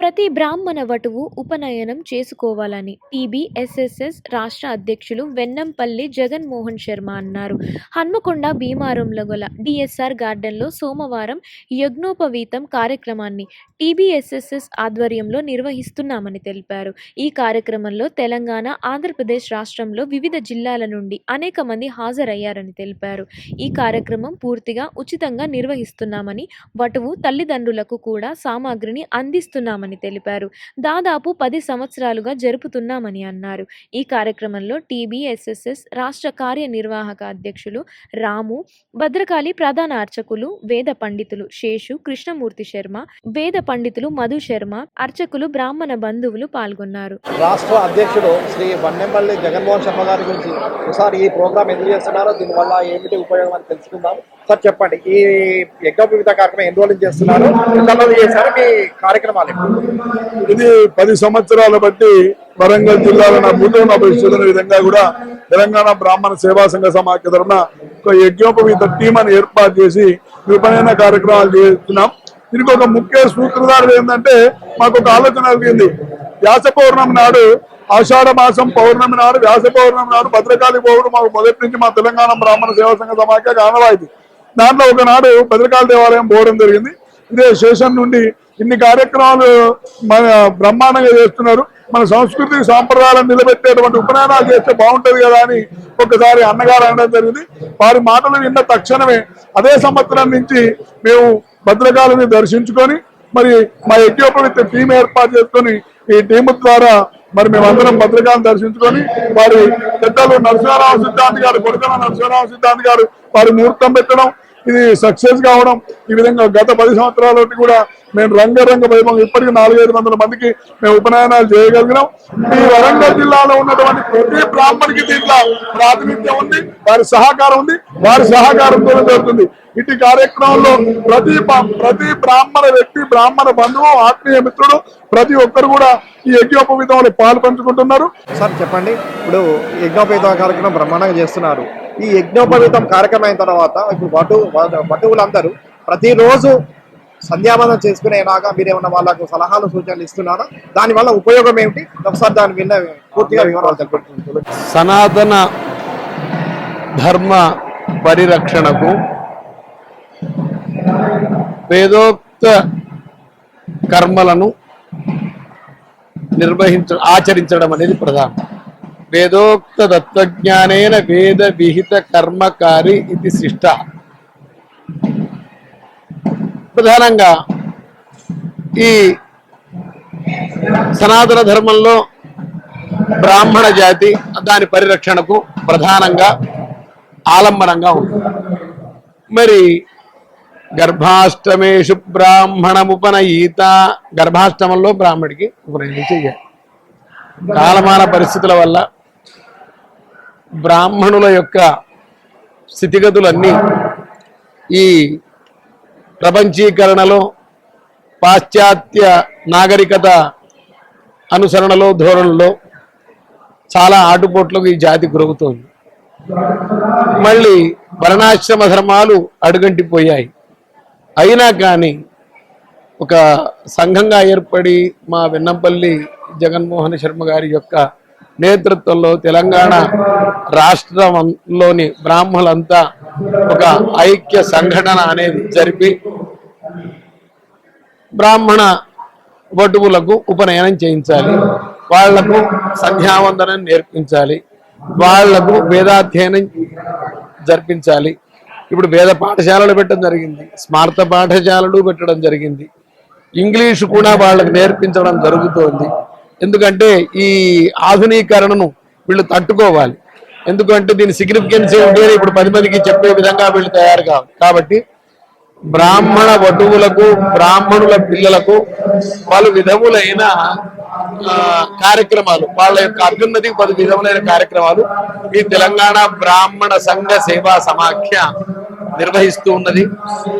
ప్రతి బ్రాహ్మణ వటువు ఉపనయనం చేసుకోవాలని. టీబీఎస్ఎస్ఎస్ రాష్ట్ర అధ్యక్షులు వెన్నంపల్లి జగన్మోహన్ శర్మ అన్నారు. హన్మకొండ భీమారంలో గల డిఎస్ఆర్ గార్డెన్లో సోమవారం యజ్ఞోపవీతం కార్యక్రమాన్ని టీబీఎస్ఎస్ఎస్ ఆధ్వర్యంలో నిర్వహిస్తున్నామని తెలిపారు. ఈ కార్యక్రమంలో తెలంగాణ ఆంధ్రప్రదేశ్ రాష్ట్రంలో వివిధ జిల్లాల నుండి అనేక మంది హాజరయ్యారని తెలిపారు. ఈ కార్యక్రమం పూర్తిగా ఉచితంగా నిర్వహిస్తున్నామని వటువు తల్లిదండ్రులకు కూడా సామాగ్రిని అందిస్తున్నామని తెలిపారు. దాదాపు పది సంవత్సరాలుగా జరుపుతున్నామని అన్నారు. ఈ కార్యక్రమంలో టీబీఎస్ఎస్ఎస్ రాష్ట్ర కార్యనిర్వాహక అధ్యక్షులు రాము భద్రకాళి ప్రధాన అర్చకులు వేద పండితులు శేషు కృష్ణమూర్తి శర్మ వేద పండితులు మధు శర్మ అర్చకులు బ్రాహ్మణ బంధువులు పాల్గొన్నారు. రాష్ట్ర అధ్యక్షుడు శ్రీ వన్నెమల్లి జగన్మోహన్ శర్మ గారి గురించి ఒకసారి ఈ ప్రోగ్రామ్ ఎందుకు చేస్తున్నారో దీనివల్ల ఏమిటి ఉపయోగం అని తెలుసుకుందాం. సార్ చెప్పండి. ఈ యజ్ఞ వివిధ కార్యక్రమం ఎన్ని రోజులు చేస్తున్నారు? చేశారు? మీ కార్యక్రమాలు ఇది పది సంవత్సరాల బట్టి వరంగల్ జిల్లాలో నా భూతోన భవిష్యత్తు విధంగా కూడా తెలంగాణ బ్రాహ్మణ సేవా సంఘ సమాఖ్య తరఫున ఒక యజ్ఞోపవీత టీం అని ఏర్పాటు చేసి విపణన కార్యక్రమాలు చేస్తున్నాం. దీనికి ఒక ముఖ్య సూత్రధారుడు ఏంటంటే మాకు ఒక ఆలోచన కలిగింది. వ్యాస పౌర్ణమి నాడు ఆషాఢ మాసం పౌర్ణమి నాడు వ్యాస పౌర్ణమి నాడు భద్రకాళి పౌరుడు మాకు మొదటి నుంచి మా తెలంగాణ బ్రాహ్మణ సేవా సంఘ సమాఖ్య ఆనవాయితీ. దాంట్లో ఒకనాడు భద్రకాళి దేవాలయం పోవడం జరిగింది. ఇదే శేషన్ నుండి ఇన్ని కార్యక్రమాలు మన బ్రహ్మాండంగా చేస్తున్నారు. మన సంస్కృతి సాంప్రదాయాలను నిలబెట్టేటువంటి ఉపనయనాలు చేస్తే బాగుంటుంది కదా అని ఒకసారి అన్నగారు అనడం జరిగింది. వారి మాటలు విన్న తక్షణమే అదే సంవత్సరం నుంచి మేము భద్రకాళిని దర్శించుకొని మరి మా యజ్ఞోపవిత్ర టీం ఏర్పాటు చేసుకొని ఈ టీం ద్వారా మరి మేమందరం భద్రకాలను దర్శించుకొని వారి పెద్దలు నరసింహారావు సిద్ధాంతి గారు కొడుకున్న నరసింహారావు సిద్ధాంతి గారు వారి ముహూర్తం పెట్టడం ఇది సక్సెస్ కావడం ఈ విధంగా గత పది సంవత్సరాలకి కూడా మేము రంగరంగ వైభవం. ఇప్పటికీ నాలుగైదు వందల మందికి మేము ఉపనయనాలు చేయగలిగినాం. ఈ వరంగల్ జిల్లాలో ఉన్నటువంటి ప్రతి బ్రాహ్మణికి దీంట్లో ప్రాతినిధ్యం ఉంది వారి సహకారం ఉంది వారి సహకారంతో జరుగుతుంది. ఇటు కార్యక్రమంలో ప్రతి ప్రతి బ్రాహ్మణ వ్యక్తి బ్రాహ్మణ బంధువు ఆత్మీయ మిత్రుడు ప్రతి ఒక్కరు కూడా ఈ యజ్ఞోపవిధంలో పాలు పంచుకుంటున్నారు సార్ చెప్పండి. ఇప్పుడు యజ్ఞోపవీత కార్యక్రమం బ్రహ్మాండంగా చేస్తున్నారు. ఈ యజ్ఞోపవీతం కార్యక్రమం అయిన తర్వాత ఇప్పుడు వటు వటువులందరూ ప్రతిరోజు సంధ్యాబంధం చేసుకునేలాగా మీరేమన్నా వాళ్ళకు సలహాలు సూచనలు ఇస్తున్నారా దానివల్ల ఉపయోగం ఏమిటి? ఒకసారి దాని విన్న పూర్తిగా వివరాలు తెలుపుతుంది సనాతన ధర్మ పరిరక్షణకు వేదోక్త కర్మలను నిర్వహించ ఆచరించడం అనేది ప్రధానం. వేదోక్త తత్వజ్ఞానేన వేద విహిత కర్మకారి ఇది శిష్ట. ప్రధానంగా ఈ సనాతన ధర్మంలో బ్రాహ్మణ జాతి దాని పరిరక్షణకు ప్రధానంగా ఆలంబనంగా ఉంటుంది మరి గర్భాష్టమేషు బ్రాహ్మణముపనయీత గర్భాష్టమంలో బ్రాహ్మడికి ఉపనయనం చెయ్యాలి కాలమాన పరిస్థితుల వల్ల బ్రాహ్మణుల యొక్క స్థితిగతులన్నీ ఈ ప్రపంచీకరణలో పాశ్చాత్య నాగరికత అనుసరణలో ధోరణిలో చాలా ఆటుపోట్లకు ఈ జాతి గురవుతోంది. మళ్ళీ వర్ణాశ్రమ ధర్మాలు అడుగంటిపోయాయి. అయినా కానీ ఒక సంఘంగా ఏర్పడి మా వెన్నంపల్లి జగన్మోహన్ శర్మ గారి యొక్క నేతృత్వంలో తెలంగాణ రాష్ట్రంలోని బ్రాహ్మలంతా ఒక ఐక్య సంఘటన అనేది జరిపి బ్రాహ్మణ వటువులకు ఉపనయనం చేయించాలి. వాళ్ళకు సంధ్యావందనం నేర్పించాలి. వాళ్ళకు వేదాధ్యయనం జరిపించాలి. ఇప్పుడు వేద పాఠశాలలు పెట్టడం జరిగింది. స్మార్త పాఠశాలలు పెట్టడం జరిగింది. ఇంగ్లీషు కూడా వాళ్ళకు నేర్పించడం జరుగుతోంది. ఎందుకంటే ఈ ఆధునీకరణను వీళ్ళు తట్టుకోవాలి. ఎందుకంటే దీని సిగ్నిఫికెన్స్ ఏంటి అని ఇప్పుడు పది మందికి చెప్పే విధంగా వీళ్ళు తయారు కావాలి. కాబట్టి బ్రాహ్మణ వటువులకు బ్రాహ్మణుల పిల్లలకు పలు విధములైన కార్యక్రమాలు వాళ్ళ యొక్క అభ్యున్నతికి పలు విధములైన కార్యక్రమాలు ఈ తెలంగాణ బ్రాహ్మణ సంఘ సేవా సమాఖ్య నిర్వహిస్తూ ఉన్నది.